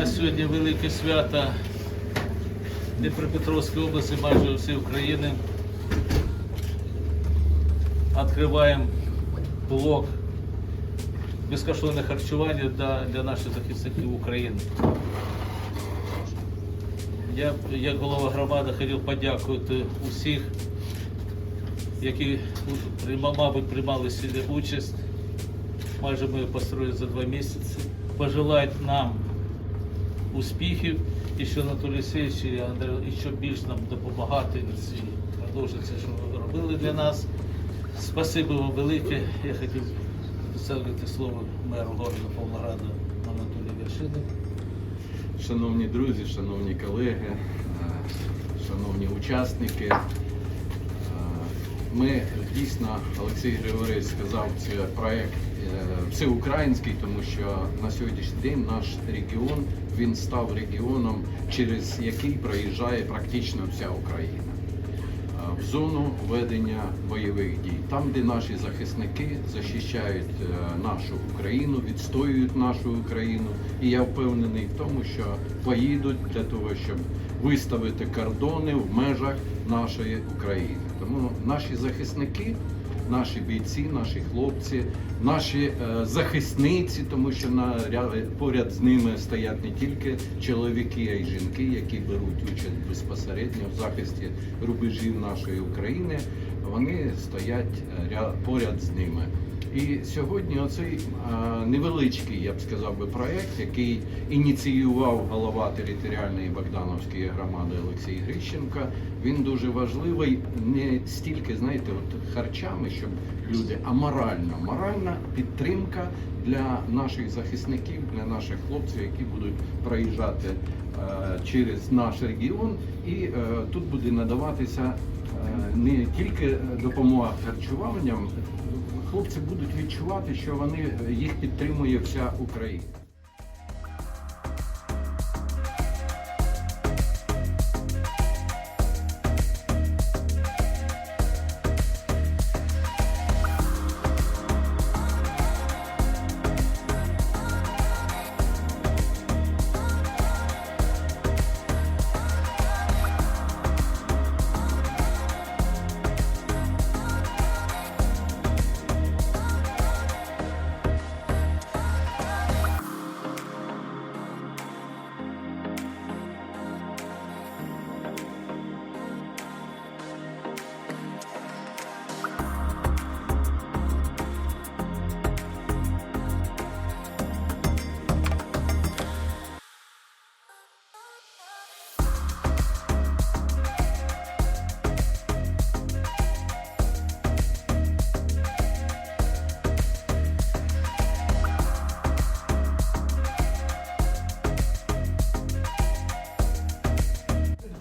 нас сьогодні велике свято Дніпропетровської області, майже всієї України. Відкриваємо блок безкоштовне харчування для, для наших захисників України. Я, як голова громади, хотів подякувати усіх, які, мабуть, приймали сьогодні участь. Майже ми построїли за два місяці. Пожелати нам успіхів і що Анатолій Олексійович і Андрій і що більш нам допомагати і продовжити що ви робили для нас. Спасибо вам велике. Я хотів представити слово меру города Павлограда Анатолію Вершини. Шановні друзі, шановні колеги, шановні учасники, ми дійсно, Олексій Григорович сказав, це проект е, всеукраїнський, тому що на сьогоднішній день наш регіон він став регіоном, через який проїжджає практично вся Україна в зону ведення бойових дій, там, де наші захисники захищають е, нашу Україну, відстоюють нашу Україну. І я впевнений в тому, що поїдуть для того, щоб виставити кордони в межах нашої України. Тому наші захисники. Наші бійці, наші хлопці, наші е, захисниці, тому що на поряд з ними стоять не тільки чоловіки, а й жінки, які беруть участь безпосередньо в захисті рубежів нашої України. Вони стоять е, ря- поряд з ними. І сьогодні оцей невеличкий, я б сказав би, проект, який ініціював голова територіальної Богдановської громади Олексій Грищенко, він дуже важливий не стільки, знаєте, от харчами, щоб люди, а морально. Моральна підтримка для наших захисників, для наших хлопців, які будуть проїжджати е, через наш регіон, і е, тут буде надаватися не тільки допомога харчуванням, хлопці будуть відчувати, що вони їх підтримує вся Україна.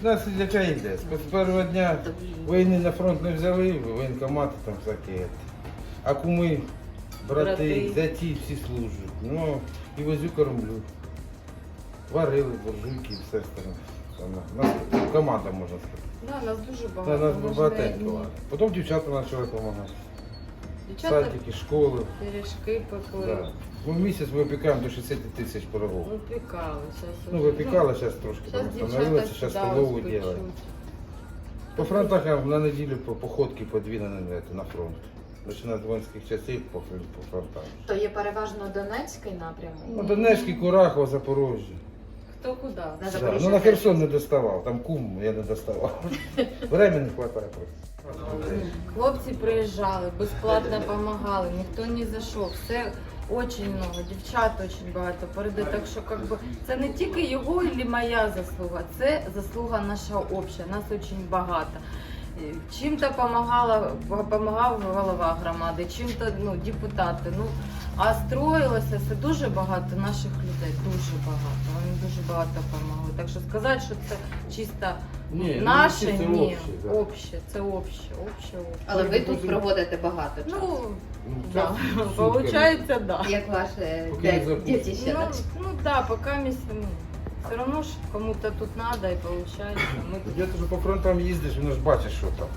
Нас яка йде? З першого дня війни на фронт не взяли, воєнкомати там всякі. А куми, брати, зяті всі служать. Ну, і возю кормлю. Варили, буржуйки і все остальне. Нас команда, можна сказати. Да, нас дуже Та багато. нас Ми багатенько. Потім дівчата почали допомагати. Дівчата Садики, школи. пиріжки пекли. Да. Ми в місяць випікаємо до 60 тисяч пирогів. Випікали. Щас Ну, випікали, зараз трошки Щас там дівчата становилося, зараз да, столову робимо. По фронтах я на неділю по походки подвинені на, это, на фронт. Починає з воїнських часів по, фрон- по фронтах. То є переважно Донецький напрямок. Ну, Донецький, Курахово, Запорожжя. Хто куди? На Да. Запоріжжя Ну на теж. Херсон не доставав, там кум я не доставав. Времени не вистачає просто. Хлопці приїжджали, безплатно допомагали, ніхто не зайшов. Все дуже много, дівчат дуже багато передає. Так що как би, це не тільки його і моя заслуга, це заслуга наша обща, нас дуже багато. Е, Чим-то допомагав голова громади, чим-то ну, депутати. Ну, а строїлося це дуже багато наших людей, дуже багато. Вони дуже багато допомогли. Так що сказати, що це чисто Ні, ну, наше, це ні, обще, да. обще, це обще, обще, обще. Але ви тут проводите багато часу. Ну, Ну, да, так, получается, да. Як ваше Поки не дя- запустите. дітище. Ну, ну да, пока мы, ну, все равно ж кому-то тут надо и получается. Мы тут Я теж по фронтам їздиш, воно ж бачиш, що там.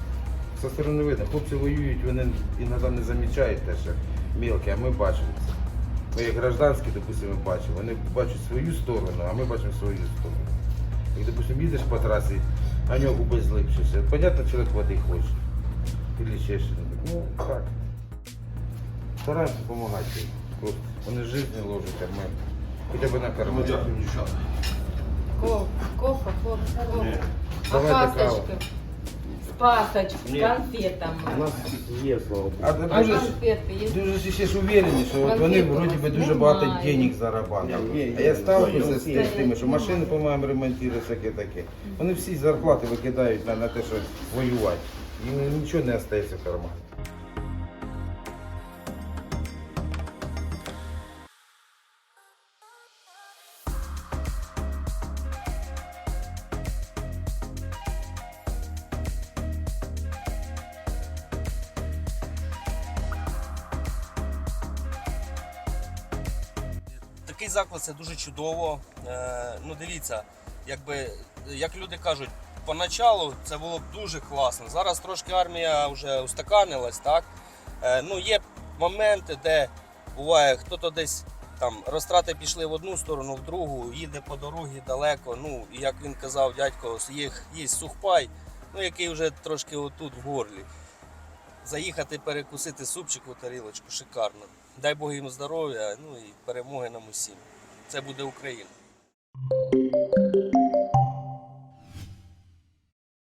Со сторони видно, хлопці воюють, вони іноді не замічають те, що мілкі, а ми бачимо це. Ми як гражданські, допустимо, бачимо. Вони бачать свою сторону, а ми бачимо свою сторону. Як, допустимо, їдеш по трасі, а нього губи злипшися. Понятно, чоловік води хоче. Или ще щось. Ну, так. Стараємося допомагати. Просто вони життя ложать, а ми хоча б на карман. Кофе, кофе, хлопці, кофе. А Давайте пасочки? З пасочкою, з конфетами. У нас є, слава Богу. А А дуже, конфети є? дуже ж ще ж уверені, що от вони Конфети вроді би у нас дуже багато немає. денег зарабатують. Ні, ні, А я ставлюся з тим, з тими, що ні. машини, по-моєму, ремонтують, всяке таке. Вони всі зарплати викидають на, на те, що воювати. Їм нічого не залишається в кармані. Такий заклад це дуже чудово. Е, ну дивіться, якби як люди кажуть, поначалу це було б дуже класно. Зараз трошки армія вже устаканилась, так? Е, ну є моменти, де буває, хто-то десь там розтрати пішли в одну сторону, в другу, їде по дорозі далеко. Ну, як він казав, дядько, є, є сухпай, ну який вже трошки отут в горлі. Заїхати перекусити супчику тарілочку шикарно. Дай Бог їм здоров'я, ну і перемоги нам усім. Це буде Україна.